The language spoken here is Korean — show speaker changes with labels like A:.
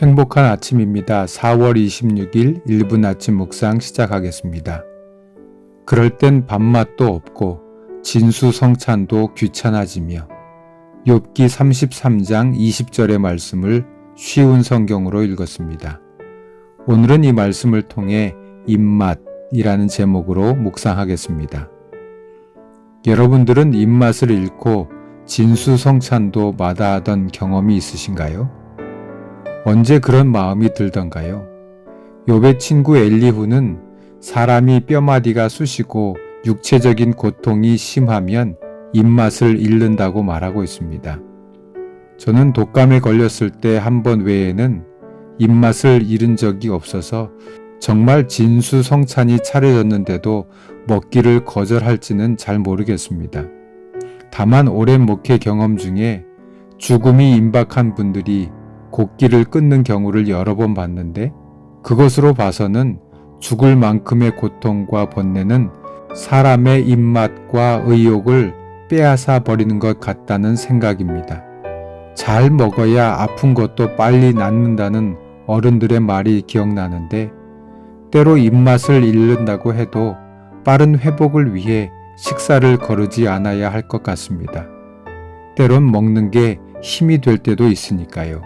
A: 행복한 아침입니다. 4월 26일 1분 아침 묵상 시작하겠습니다. 그럴 땐 밥맛도 없고 진수성찬도 귀찮아지며 욥기 33장 20절의 말씀을 쉬운 성경으로 읽었습니다. 오늘은 이 말씀을 통해 입맛이라는 제목으로 묵상하겠습니다. 여러분들은 입맛을 잃고 진수성찬도 마다하던 경험이 있으신가요? 언제 그런 마음이 들던가요? 욥의 친구 엘리후는 사람이 뼈마디가 쑤시고 육체적인 고통이 심하면 입맛을 잃는다고 말하고 있습니다. 저는 독감에 걸렸을 때 한 번 외에는 입맛을 잃은 적이 없어서 정말 진수성찬이 차려졌는데도 먹기를 거절할지는 잘 모르겠습니다. 다만 오랜 목회 경험 중에 죽음이 임박한 분들이 곡기를 끊는 경우를 여러 번 봤는데 그것으로 봐서는 죽을 만큼의 고통과 번뇌는 사람의 입맛과 의욕을 빼앗아 버리는 것 같다는 생각입니다. 잘 먹어야 아픈 것도 빨리 낫는다는 어른들의 말이 기억나는데 때로 입맛을 잃는다고 해도 빠른 회복을 위해 식사를 거르지 않아야 할 것 같습니다. 때론 먹는 게 힘이 될 때도 있으니까요.